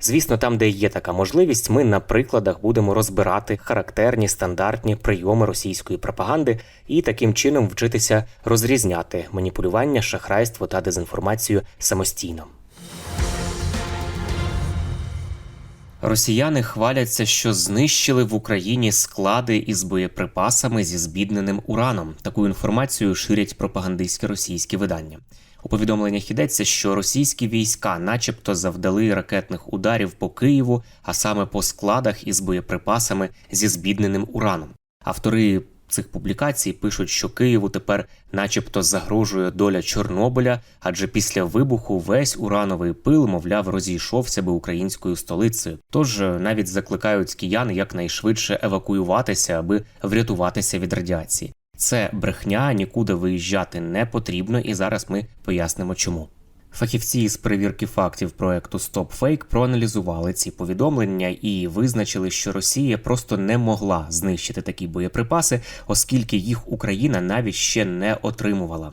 Звісно, там, де є така можливість, ми на прикладах будемо розбирати характерні стандартні прийоми російської пропаганди і таким чином вчитися розрізняти маніпулювання, шахрайство та дезінформацію самостійно. Росіяни хваляться, що знищили в Україні склади із боєприпасами зі збідненим ураном. Таку інформацію ширять пропагандистські російські видання. У повідомленнях йдеться, що російські війська, начебто, завдали ракетних ударів по Києву, а саме по складах із боєприпасами зі збідненим ураном. Автори цих публікацій пишуть, що Києву тепер, начебто, загрожує доля Чорнобиля, адже після вибуху весь урановий пил, мовляв, розійшовся би українською столицею. Тож е, навіть закликають киян якнайшвидше евакуюватися, аби врятуватися від радіації. Це брехня, нікуди виїжджати не потрібно, і зараз ми пояснимо чому. Фахівці з перевірки фактів проекту StopFake проаналізували ці повідомлення і визначили, що Росія просто не могла знищити такі боєприпаси, оскільки їх Україна навіть ще не отримувала.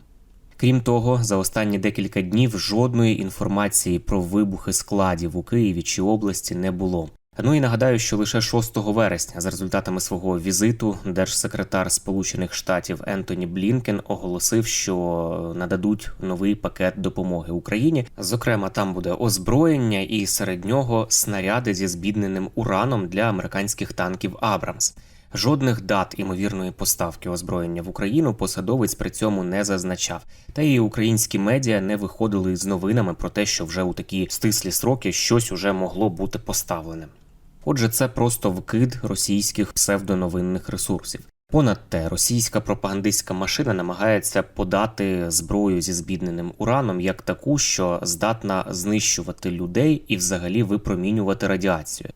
Крім того, за останні декілька днів жодної інформації про вибухи складів у Києві чи області не було. Ну і нагадаю, що лише 6 вересня, за результатами свого візиту, держсекретар Сполучених Штатів Ентоні Блінкен оголосив, що нададуть новий пакет допомоги Україні. Зокрема, там буде озброєння і серед нього снаряди зі збідненим ураном для американських танків Абрамс. Жодних дат імовірної поставки озброєння в Україну посадовець при цьому не зазначав. Та і українські медіа не виходили з новинами про те, що вже у такі стислі сроки щось уже могло бути поставленим. Отже, це просто вкид російських псевдоновинних ресурсів. Понад те, російська пропагандистська машина намагається подати зброю зі збідненим ураном як таку, що здатна знищувати людей і взагалі випромінювати радіацію.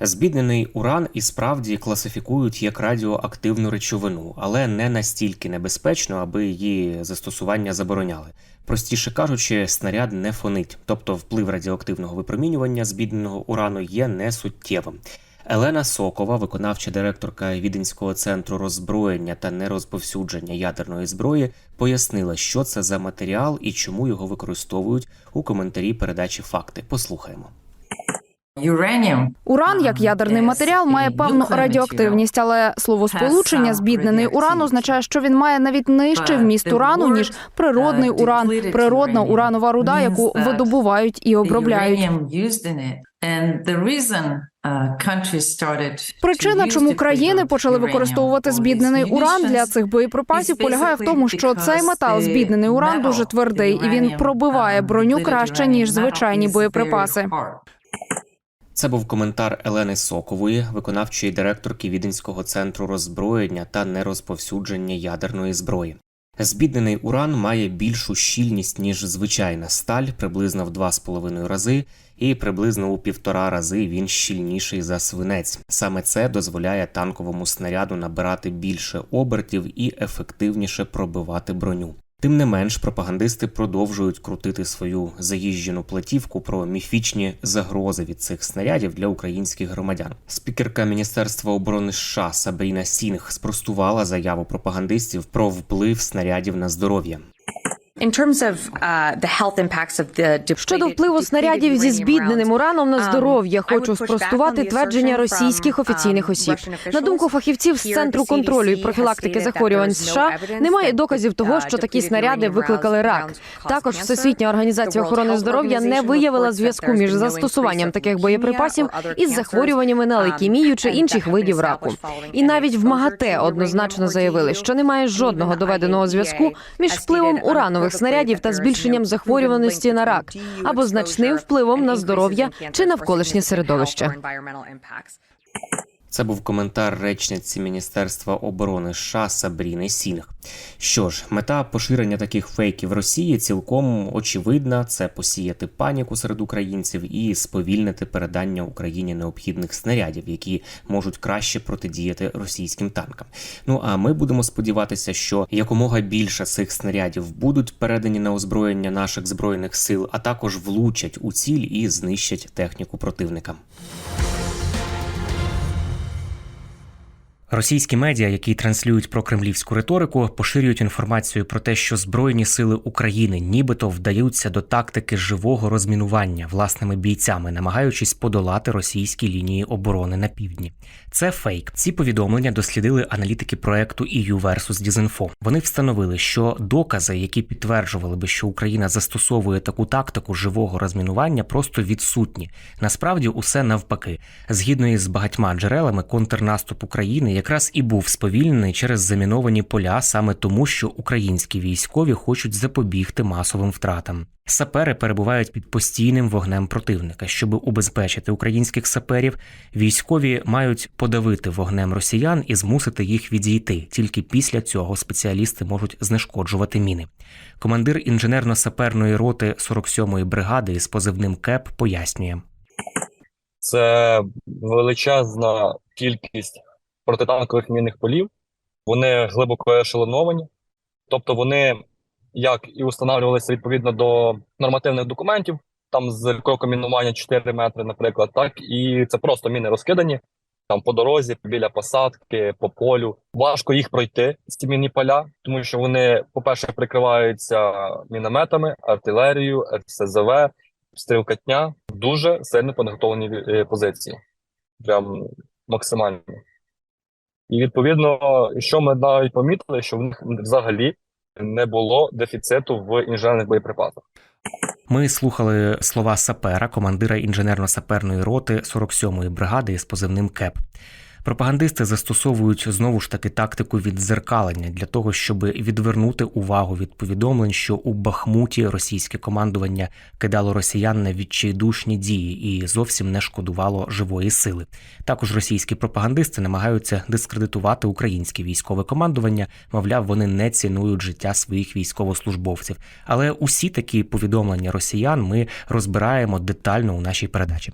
Збіднений уран і справді класифікують як радіоактивну речовину, але не настільки небезпечно, аби її застосування забороняли. Простіше кажучи, снаряд не фонить, тобто вплив радіоактивного випромінювання збідненого урану є несуттєвим. Елена Сокова, виконавча директорка Віденського центру роззброєння та нерозповсюдження ядерної зброї, пояснила, що це за матеріал і чому його використовують у коментарі передачі Факти. Послухаємо. Уран як ядерний матеріал має певну радіоактивність, але словосполучення збіднений уран означає, що він має навіть нижчий вміст урану ніж природний уран, природна уранова руда, яку видобувають і обробляють. Причина, чому країни почали використовувати збіднений уран для цих боєприпасів, полягає в тому, що цей метал, збіднений уран, дуже твердий і він пробиває броню краще ніж звичайні боєприпаси. Це був коментар Елени Сокової, виконавчої директорки Віденського центру роззброєння та нерозповсюдження ядерної зброї. Збіднений уран має більшу щільність ніж звичайна сталь, приблизно в 2,5 рази, і приблизно у півтора рази він щільніший за свинець. Саме це дозволяє танковому снаряду набирати більше обертів і ефективніше пробивати броню. Тим не менш, пропагандисти продовжують крутити свою заїжджену платівку про міфічні загрози від цих снарядів для українських громадян. Спікерка Міністерства оборони США Сабріна Сінг спростувала заяву пропагандистів про вплив снарядів на здоров'я. Щодо впливу снарядів зі збідненим ураном на здоров'я, хочу спростувати твердження російських офіційних осіб. На думку фахівців з центру контролю і профілактики захворювань США, немає доказів того, що такі снаряди викликали рак. Також Всесвітня організація охорони здоров'я не виявила зв'язку між застосуванням таких боєприпасів із захворюваннями на лейкемію чи інших видів раку. І навіть в МАГАТЕ однозначно заявили, що немає жодного доведеного зв'язку між впливом уранових снарядів та збільшенням захворюваності на рак або значним впливом на здоров'я чи навколишнє середовище. Це був коментар речниці Міністерства оборони США Сабріни Сінг. Що ж, мета поширення таких фейків Росії цілком очевидна: це посіяти паніку серед українців і сповільнити передання Україні необхідних снарядів, які можуть краще протидіяти російським танкам. Ну а ми будемо сподіватися, що якомога більше цих снарядів будуть передані на озброєння наших збройних сил, а також влучать у ціль і знищать техніку противника. Російські медіа, які транслюють про кремлівську риторику, поширюють інформацію про те, що збройні сили України нібито вдаються до тактики живого розмінування власними бійцями, намагаючись подолати російські лінії оборони на півдні. Це фейк. Ці повідомлення дослідили аналітики проекту EU versus Disinfo. Вони встановили, що докази, які підтверджували би, що Україна застосовує таку тактику живого розмінування, просто відсутні. Насправді, усе навпаки. Згідно із багатьма джерелами, контрнаступ України якраз і був сповільнений через заміновані поля саме тому, що українські військові хочуть запобігти масовим втратам. Сапери перебувають під постійним вогнем противника. Щоб убезпечити українських саперів, військові мають подавити вогнем росіян і змусити їх відійти. Тільки після цього спеціалісти можуть знешкоджувати міни. Командир інженерно-саперної роти 47-ї бригади із позивним КЕП пояснює. Це величезна кількість протитанкових мінних полів. Вони глибоко ешелоновані, тобто вони як і встановлювалися відповідно до нормативних документів, там з кроком мінування 4 метри, наприклад, так і це просто міни розкидані там по дорозі, біля посадки, по полю. Важко їх пройти ці мінні поля, тому що вони, по-перше, прикриваються мінометами, артилерією, РСЗВ, стрілкатня. Дуже сильно підготовлені е, позиції. Прям максимально. І відповідно, що ми навіть помітили, що в них взагалі не було дефіциту в інженерних боєприпасах. Ми слухали слова сапера, командира інженерно-саперної роти 47-ї бригади з позивним КЕП. Пропагандисти застосовують знову ж таки тактику віддзеркалення для того, щоб відвернути увагу від повідомлень, що у Бахмуті російське командування кидало росіян на відчайдушні дії і зовсім не шкодувало живої сили. Також російські пропагандисти намагаються дискредитувати українське військове командування. Мовляв, вони не цінують життя своїх військовослужбовців. Але усі такі повідомлення росіян ми розбираємо детально у нашій передачі.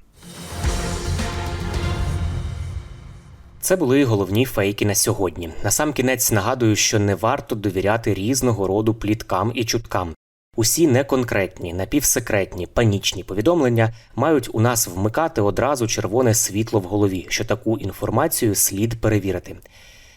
Це були головні фейки на сьогодні. Насамкінець нагадую, що не варто довіряти різного роду пліткам і чуткам. Усі неконкретні, напівсекретні, панічні повідомлення мають у нас вмикати одразу червоне світло в голові, що таку інформацію слід перевірити.